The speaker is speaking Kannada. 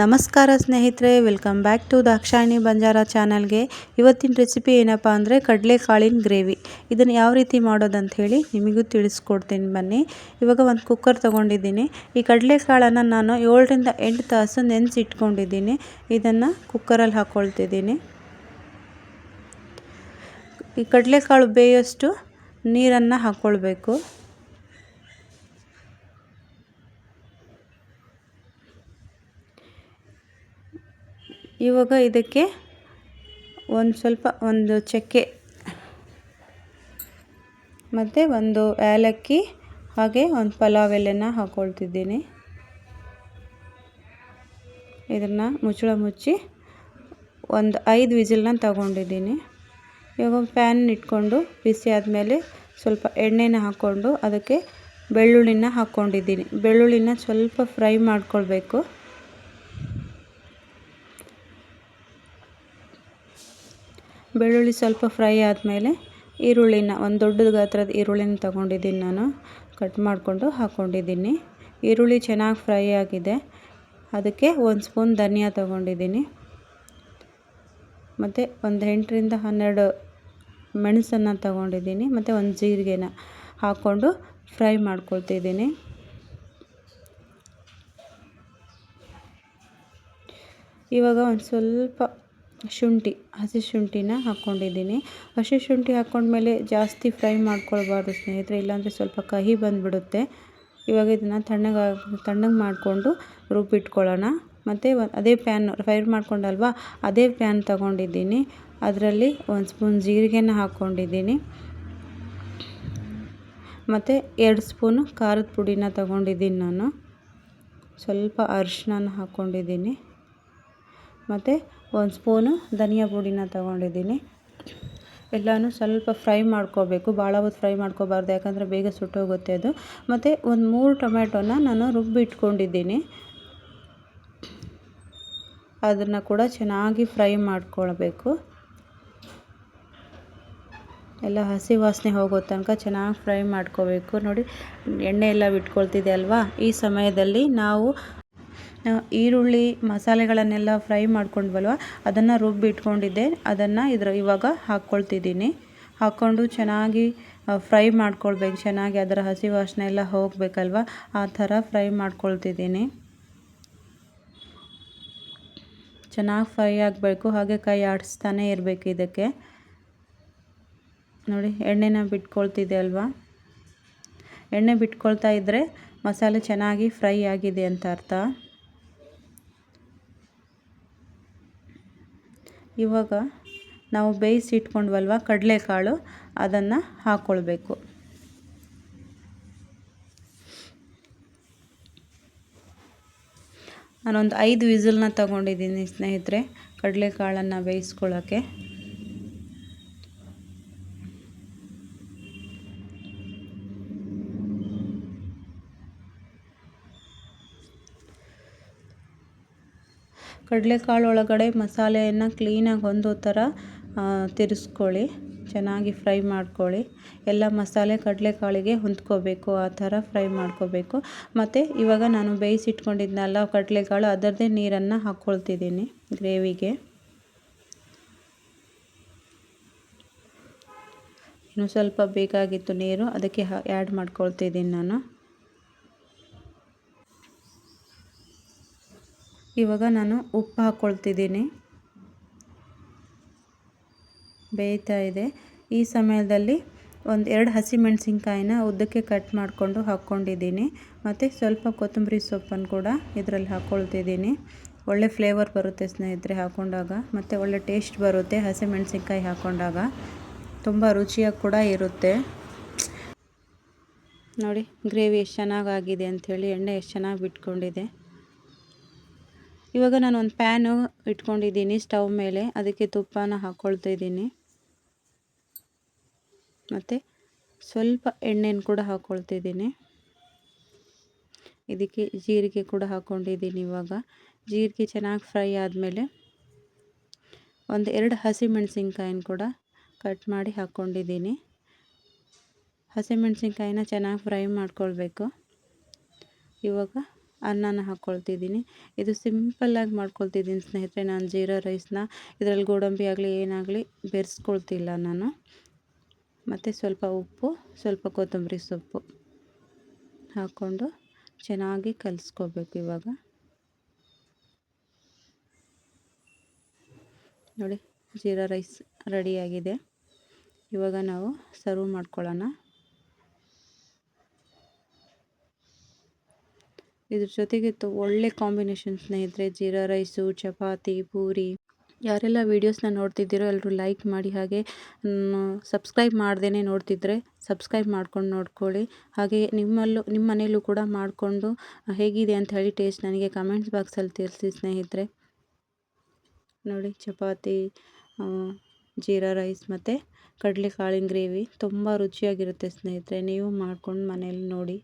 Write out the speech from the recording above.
ನಮಸ್ಕಾರ ಸ್ನೇಹಿತರೆ, welcome back to Dakshayani Banjara ಚಾನಲ್ಗೆ. ಇವತ್ತಿನ ರೆಸಿಪಿ ಏನಪ್ಪ ಅಂದರೆ ಕಡಲೆಕಾಳಿನ ಗ್ರೇವಿ. ಇದನ್ನು ಯಾವ ರೀತಿ ಮಾಡೋದಂತ ಹೇಳಿ ನಿಮಗೂ ತಿಳಿಸ್ಕೊಡ್ತೀನಿ ಬನ್ನಿ. ಇವಾಗ ಒಂದು ಕುಕ್ಕರ್ ತೊಗೊಂಡಿದ್ದೀನಿ. ಈ ಕಡಲೆಕಾಳನ್ನು ನಾನು ಏಳರಿಂದ ಎಂಟು ತಾಸು ನೆನೆಸಿಟ್ಕೊಂಡಿದ್ದೀನಿ. ಇದನ್ನು ಕುಕ್ಕರಲ್ಲಿ ಹಾಕ್ಕೊಳ್ತಿದ್ದೀನಿ ಈ ಕಡಲೆಕಾಳು ಬೇಯೋಷ್ಟು ನೀರನ್ನು ಹಾಕ್ಕೊಳ್ಬೇಕು ಇವಾಗ ಇದಕ್ಕೆ ಒಂದು ಸ್ವಲ್ಪ ಒಂದು ಚಕ್ಕೆ, ಮತ್ತು ಒಂದು ಏಲಕ್ಕಿ, ಹಾಗೆ ಒಂದು ಪಲಾವ್ ಎಲೆನ ಹಾಕ್ಕೊಳ್ತಿದ್ದೀನಿ ಇದನ್ನು ಮುಚ್ಚಳ ಮುಚ್ಚಿ ಒಂದು ಐದು ವಿಜಿಲ್ನ ತಗೊಂಡಿದ್ದೀನಿ. ಇವಾಗ ಪ್ಯಾನ್ ಇಟ್ಕೊಂಡು ಬಿಸಿ ಆದಮೇಲೆ ಸ್ವಲ್ಪ ಎಣ್ಣೆನ ಹಾಕ್ಕೊಂಡು ಅದಕ್ಕೆ ಬೆಳ್ಳುಳ್ಳಿನ ಹಾಕ್ಕೊಂಡಿದ್ದೀನಿ. ಬೆಳ್ಳುಳ್ಳಿನ ಸ್ವಲ್ಪ ಫ್ರೈ ಮಾಡ್ಕೊಳ್ಬೇಕು. ಬೆಳ್ಳುಳ್ಳಿ ಸ್ವಲ್ಪ ಫ್ರೈ ಆದಮೇಲೆ ಈರುಳ್ಳಿನ, ಒಂದು ದೊಡ್ಡ ಗಾತ್ರದ ಈರುಳ್ಳಿನ ತೊಗೊಂಡಿದ್ದೀನಿ ನಾನು. ಕಟ್ ಮಾಡಿಕೊಂಡು ಹಾಕ್ಕೊಂಡಿದ್ದೀನಿ ಈರುಳ್ಳಿ ಚೆನ್ನಾಗಿ ಫ್ರೈ ಆಗಿದೆ. ಅದಕ್ಕೆ ಒಂದು ಸ್ಪೂನ್ ಧನಿಯಾ ತೊಗೊಂಡಿದ್ದೀನಿ. ಮತ್ತು ಒಂದು ಎಂಟರಿಂದ ಹನ್ನೆರಡು ಮೆಣಸನ್ನು ತಗೊಂಡಿದ್ದೀನಿ. ಮತ್ತು ಒಂದು ಜೀರಿಗೆನ ಹಾಕ್ಕೊಂಡು ಫ್ರೈ ಮಾಡ್ಕೊಳ್ತಿದ್ದೀನಿ. ಇವಾಗ ಒಂದು ಸ್ವಲ್ಪ ಶುಂಠಿ, ಹಸಿ ಶುಂಠಿನ ಹಾಕ್ಕೊಂಡಿದ್ದೀನಿ. ಹಸಿ ಶುಂಠಿ ಹಾಕ್ಕೊಂಡ್ಮೇಲೆ ಜಾಸ್ತಿ ಫ್ರೈ ಮಾಡ್ಕೊಳ್ಬಾರ್ದು ಸ್ನೇಹಿತರೆ, ಇಲ್ಲಾಂದರೆ ಸ್ವಲ್ಪ ಕಹಿ ಬಂದುಬಿಡುತ್ತೆ. ಇವಾಗ ಇದನ್ನು ತಣ್ಣಗೆ ತಣ್ಣಗೆ ಮಾಡಿಕೊಂಡು ರುಬ್ಬಿಟ್ಕೊಳ್ಳೋಣ. ಮತ್ತು ಅದೇ ಪ್ಯಾನ್ ಫ್ರೈ ಮಾಡ್ಕೊಂಡಲ್ವಾ, ಅದೇ ಪ್ಯಾನ್ ತಗೊಂಡಿದ್ದೀನಿ. ಅದರಲ್ಲಿ ಒಂದು ಸ್ಪೂನ್ ಜೀರಿಗೆನ ಹಾಕ್ಕೊಂಡಿದ್ದೀನಿ. ಮತ್ತು ಎರಡು ಸ್ಪೂನು ಖಾರದ ಪುಡಿನ ತಗೊಂಡಿದ್ದೀನಿ ನಾನು. ಸ್ವಲ್ಪ ಅರಿಶಿನ ಹಾಕ್ಕೊಂಡಿದ್ದೀನಿ. ಮತ್ತು ಒಂದು ಸ್ಪೂನು ಧನಿಯಾ ಪುಡಿನ ತೊಗೊಂಡಿದ್ದೀನಿ. ಎಲ್ಲನೂ ಸ್ವಲ್ಪ ಫ್ರೈ ಮಾಡ್ಕೋಬೇಕು. ಭಾಳ ಹೊತ್ತು ಫ್ರೈ ಮಾಡ್ಕೋಬಾರ್ದು, ಯಾಕಂದರೆ ಬೇಗ ಸುಟ್ಟೋಗುತ್ತೆ ಅದು. ಮತ್ತು ಒಂದು ಮೂರು ಟೊಮ್ಯಾಟೊನ ನಾನು ರುಬ್ಬಿಟ್ಕೊಂಡಿದ್ದೀನಿ. ಅದನ್ನು ಕೂಡ ಚೆನ್ನಾಗಿ ಫ್ರೈ ಮಾಡ್ಕೊಳ್ಬೇಕು. ಎಲ್ಲ ಹಸಿ ವಾಸನೆ ಹೋಗೋ ತನಕ ಚೆನ್ನಾಗಿ ಫ್ರೈ ಮಾಡ್ಕೋಬೇಕು. ನೋಡಿ, ಎಣ್ಣೆ ಎಲ್ಲ ಬಿಟ್ಕೊಳ್ತಿದೆ ಅಲ್ವಾ? ಈ ಸಮಯದಲ್ಲಿ ನಾವು ಈರುಳ್ಳಿ ಮಸಾಲೆಗಳನ್ನೆಲ್ಲ ಫ್ರೈ ಮಾಡ್ಕೊಂಡ್ವಲ್ವ? ಅದನ್ನು ರುಬ್ಬಿಟ್ಕೊಂಡಿದ್ದೆ ಅದನ್ನು ಇದರ ಇವಾಗ ಹಾಕ್ಕೊಳ್ತಿದ್ದೀನಿ. ಹಾಕ್ಕೊಂಡು ಚೆನ್ನಾಗಿ ಫ್ರೈ ಮಾಡ್ಕೊಳ್ಬೇಕು. ಚೆನ್ನಾಗಿ ಅದರ ಹಸಿ ವಾಸನೆ ಎಲ್ಲ ಹೋಗಬೇಕಲ್ವ? ಆ ಥರ ಫ್ರೈ ಮಾಡ್ಕೊಳ್ತಿದ್ದೀನಿ. ಚೆನ್ನಾಗಿ ಫ್ರೈ ಆಗಬೇಕು. ಹಾಗೆ ಕೈ ಆಡಿಸ್ತಾನೆ ಇರಬೇಕು ಇದಕ್ಕೆ. ನೋಡಿ, ಎಣ್ಣೆನ ಬಿಟ್ಕೊಳ್ತಿದೆ ಅಲ್ವಾ? ಎಣ್ಣೆ ಬಿಟ್ಕೊಳ್ತಾ ಇದ್ದರೆ ಮಸಾಲೆ ಚೆನ್ನಾಗಿ ಫ್ರೈ ಆಗಿದೆ ಅಂತ ಅರ್ಥ. ಇವಾಗ ನಾವು ಬೇಯಿಸಿ ಇಟ್ಕೊಂಡ್ವಲ್ವ? ಕಡಲೆಕಾಳು. ಅದನ್ನು ಹಾಕ್ಕೊಳ್ಬೇಕು ನಾನೊಂದು ಐದು ವಿಸಿಲನ್ನ ತಗೊಂಡಿದ್ದೀನಿ ಸ್ನೇಹಿತರೆ ಕಡಲೆಕಾಳನ್ನು ಬೇಯಿಸ್ಕೊಳ್ಳೋಕ್ಕೆ ಕಡಲೆಕಾಳು ಒಳಗಡೆ ಮಸಾಲೆಯನ್ನು ಕ್ಲೀನಾಗಿ ಹೊಂದೋ ಥರ ತಿರ್ಸ್ಕೊಳ್ಳಿ. ಚೆನ್ನಾಗಿ ಫ್ರೈ ಮಾಡ್ಕೊಳ್ಳಿ. ಎಲ್ಲ ಮಸಾಲೆ ಕಡಲೆಕಾಳಿಗೆ ಹೊಂದ್ಕೋಬೇಕು, ಆ ಥರ ಫ್ರೈ ಮಾಡ್ಕೋಬೇಕು. ಮತ್ತು ಇವಾಗ ನಾನು ಬೇಯಿಸಿಟ್ಕೊಂಡಿದ್ನಲ್ಲ ಕಡಲೆಕಾಳು, ಅದರದ್ದೇ ನೀರನ್ನು ಹಾಕ್ಕೊಳ್ತಿದ್ದೀನಿ ಗ್ರೇವಿಗೆ. ಇನ್ನು ಸ್ವಲ್ಪ ಬೇಕಾಗಿತ್ತು ನೀರು, ಅದಕ್ಕೆ ಆ್ಯಡ್ ಮಾಡ್ಕೊಳ್ತಿದ್ದೀನಿ ನಾನು. ಇವಾಗ ನಾನು ಉಪ್ಪು ಹಾಕ್ಕೊಳ್ತಿದ್ದೀನಿ. ಬೇಯ್ತಾ ಇದೆ. ಈ ಸಮಯದಲ್ಲಿ ಒಂದು ಎರಡು ಹಸಿಮೆಣಸಿನ್ಕಾಯಿನ ಉದ್ದಕ್ಕೆ ಕಟ್ ಮಾಡಿಕೊಂಡು ಹಾಕ್ಕೊಂಡಿದ್ದೀನಿ. ಮತ್ತು ಸ್ವಲ್ಪ ಕೊತ್ತಂಬರಿ ಸೊಪ್ಪನ್ನು ಕೂಡ ಇದರಲ್ಲಿ ಹಾಕ್ಕೊಳ್ತಿದ್ದೀನಿ. ಒಳ್ಳೆ ಫ್ಲೇವರ್ ಬರುತ್ತೆ ಸ್ನೇಹಿತರೆ ಹಾಕ್ಕೊಂಡಾಗ ಮತ್ತು ಒಳ್ಳೆ ಟೇಸ್ಟ್ ಬರುತ್ತೆ ಹಸಿಮೆಣಸಿನ್ಕಾಯಿ ಹಾಕ್ಕೊಂಡಾಗ ತುಂಬ ರುಚಿಯಾಗಿ ಕೂಡ ಇರುತ್ತೆ. ನೋಡಿ, ಗ್ರೇವಿ ಎಷ್ಟು ಚೆನ್ನಾಗಾಗಿದೆ ಅಂಥೇಳಿ ಎಣ್ಣೆ ಎಷ್ಟು ಚೆನ್ನಾಗಿ ಬಿಟ್ಕೊಂಡಿದೆ. ಇವಾಗ ನಾನು ಒಂದು ಪ್ಯಾನು ಇಟ್ಕೊಂಡಿದ್ದೀನಿ ಸ್ಟವ್ ಮೇಲೆ. ಅದಕ್ಕೆ ತುಪ್ಪನ ಹಾಕ್ಕೊಳ್ತಾ ಇದ್ದೀನಿ. ಮತ್ತು ಸ್ವಲ್ಪ ಎಣ್ಣೆನ ಕೂಡ ಹಾಕ್ಕೊಳ್ತಿದ್ದೀನಿ ಇದಕ್ಕೆ ಜೀರಿಗೆ ಕೂಡ ಹಾಕ್ಕೊಂಡಿದ್ದೀನಿ ಇವಾಗ. ಜೀರಿಗೆ ಚೆನ್ನಾಗಿ ಫ್ರೈ ಆದಮೇಲೆ ಒಂದು ಎರಡು ಹಸಿಮೆಣಸಿನ್ಕಾಯಿನ ಕೂಡ ಕಟ್ ಮಾಡಿ ಹಾಕ್ಕೊಂಡಿದ್ದೀನಿ ಹಸಿಮೆಣ್ಸಿನ್ಕಾಯಿನ ಚೆನ್ನಾಗಿ ಫ್ರೈ ಮಾಡ್ಕೊಳ್ಬೇಕು. ಇವಾಗ ಅನ್ನನ ಹಾಕ್ಕೊಳ್ತಿದ್ದೀನಿ ಇದು ಸಿಂಪಲ್ಲಾಗಿ ಮಾಡ್ಕೊಳ್ತಿದ್ದೀನಿ ಸ್ನೇಹಿತರೆ. ನಾನು ಜೀರಾ ರೈಸ್ನ ಇದರಲ್ಲಿ ಗೋಡಂಬಿ ಆಗಲಿ, ಏನಾಗಲಿ ಬೆರೆಸ್ಕೊಳ್ತಿಲ್ಲ ನಾನು. ಮತ್ತು ಸ್ವಲ್ಪ ಉಪ್ಪು, ಸ್ವಲ್ಪ ಕೊತ್ತಂಬರಿ ಸೊಪ್ಪು ಹಾಕ್ಕೊಂಡು ಚೆನ್ನಾಗಿ ಕಲಿಸ್ಕೋಬೇಕು ಇವಾಗ. ನೋಡಿ, ಜೀರಾ ರೈಸ್ ರೆಡಿಯಾಗಿದೆ ಇವಾಗ ನಾವು ಸರ್ವ್ ಮಾಡ್ಕೊಳ್ಳೋಣ. ಇದ್ರ ಜೊತೆಗೆ ಒಳ್ಳೆ ಕಾಂಬಿನೇಷನ್ ಸ್ನೇಹಿತರೆ, ಜೀರಾ ರೈಸು, ಚಪಾತಿ, ಪೂರಿ. ಯಾರೆಲ್ಲ ವೀಡಿಯೋಸ್ನ ನೋಡ್ತಿದ್ದೀರೋ ಎಲ್ಲರೂ ಲೈಕ್ ಮಾಡಿ ಹಾಗೆ ಸಬ್ಸ್ಕ್ರೈಬ್ ಮಾಡ್ದೇ ನೋಡ್ತಿದ್ರೆ ಸಬ್ಸ್ಕ್ರೈಬ್ ಮಾಡ್ಕೊಂಡು ನೋಡ್ಕೊಳ್ಳಿ. ಹಾಗೆ ನಿಮ್ಮಲ್ಲೂ ನಿಮ್ಮ ಮನೆಯಲ್ಲೂ ಕೂಡ ಮಾಡಿಕೊಂಡು ಹೇಗಿದೆ ಅಂತ ಹೇಳಿ ಟೇಸ್ಟ್ ನನಗೆ ಕಮೆಂಟ್ಸ್ ಬಾಕ್ಸಲ್ಲಿ ತಿಳಿಸಿ ಸ್ನೇಹಿತರೆ. ನೋಡಿ, ಚಪಾತಿ ಜೀರಾ ರೈಸ್ ಮತ್ತು ಕಡಲೆಕಾಳಿನ ಗ್ರೇವಿ ತುಂಬ ರುಚಿಯಾಗಿರುತ್ತೆ ಸ್ನೇಹಿತರೆ. ನೀವು ಮಾಡ್ಕೊಂಡು ಮನೇಲಿ ನೋಡಿ.